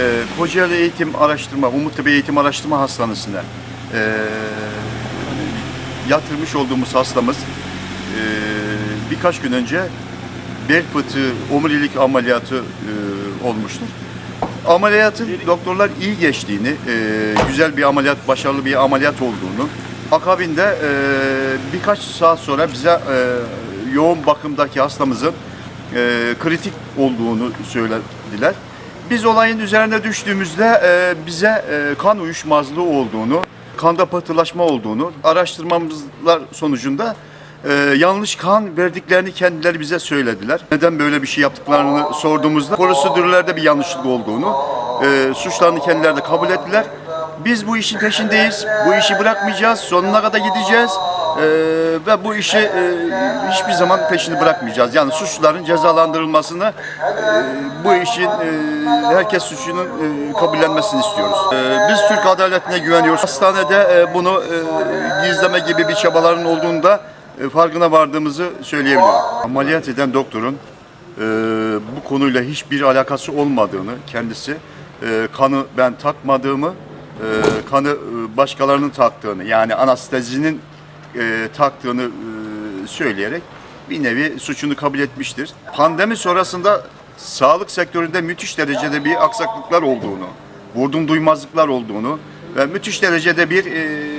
e, Kocaeli Eğitim Araştırma, Umut Tepe Eğitim Araştırma Hastanesi'ne e, yatırmış olduğumuz hastamız e, birkaç gün önce bel fıtığı omurilik ameliyatı e, olmuştur. Ameliyatın doktorlar iyi geçtiğini, e, güzel bir ameliyat, başarılı bir ameliyat olduğunu, akabinde e, birkaç saat sonra bize e, yoğun bakımdaki hastamızın e, kritik olduğunu söylediler. Biz olayın üzerine düştüğümüzde e, bize e, kan uyuşmazlığı olduğunu, kanda pıhtılaşma olduğunu, araştırmamızlar sonucunda e, yanlış kan verdiklerini kendileri bize söylediler. Neden böyle bir şey yaptıklarını sorduğumuzda prosedürlerde bir yanlışlık olduğunu, e, suçlarını kendileri de kabul ettiler. Biz bu işin peşindeyiz. Bu işi bırakmayacağız. Sonuna kadar gideceğiz. E, ve bu işi e, hiçbir zaman peşini bırakmayacağız. Yani suçluların cezalandırılmasını, e, bu işin e, herkes suçunun e, kabullenmesini istiyoruz. E, biz Türk adaletine güveniyoruz. Hastanede e, bunu e, gizleme gibi bir çabaların olduğunda e, farkına vardığımızı söyleyebilirim. Ameliyat eden doktorun e, bu konuyla hiçbir alakası olmadığını, kendisi e, kanı ben takmadığımı, e, kanı e, başkalarının taktığını, yani anestezinin e, taktığını e, söyleyerek bir nevi suçunu kabul etmiştir. Pandemi sonrasında sağlık sektöründe müthiş derecede bir aksaklıklar olduğunu, vurdum duymazlıklar olduğunu ve müthiş derecede bir e,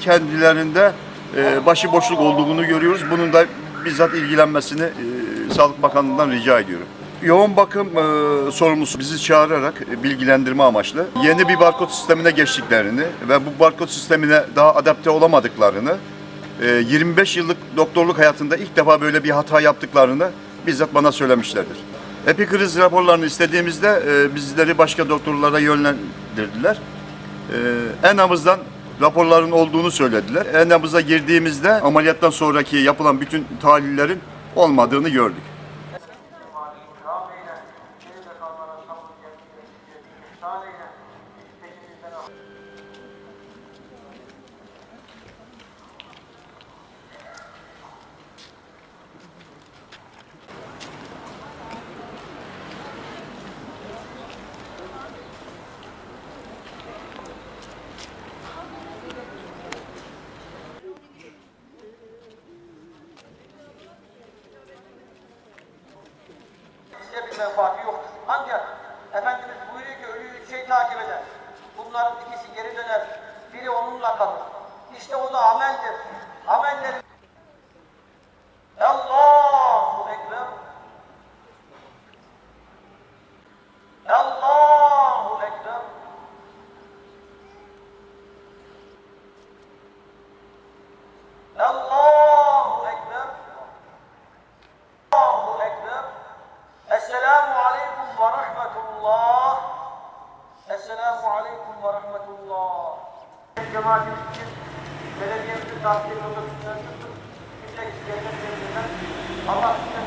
kendilerinde e, başıboşluk olduğunu görüyoruz. Bunun da bizzat ilgilenmesini e, Sağlık Bakanlığı'ndan rica ediyorum. Yoğun bakım e, sorumlusu bizi çağırarak e, bilgilendirme amaçlı yeni bir barkod sistemine geçtiklerini ve bu barkod sistemine daha adapte olamadıklarını, 25 yıllık doktorluk hayatında ilk defa böyle bir hata yaptıklarını bizzat bana söylemişlerdir. Epikriz raporlarını istediğimizde e, bizleri başka doktorlara yönlendirdiler. Ee, en nabızdan raporların olduğunu söylediler. En nabıza girdiğimizde ameliyattan sonraki yapılan bütün tahlillerin olmadığını gördük. Menfaati yoktur. Ancak Efendimiz buyuruyor ki ölüyü üç şey takip eder. Bunların ikisi geri döner. Biri onunla kalır. İşte o da ameldir. Aleyküm ve Rahmetullah. Cemaatimiz için belediyemizin tavsiye tutuyorsunuz. Kimse isteyenler Allah size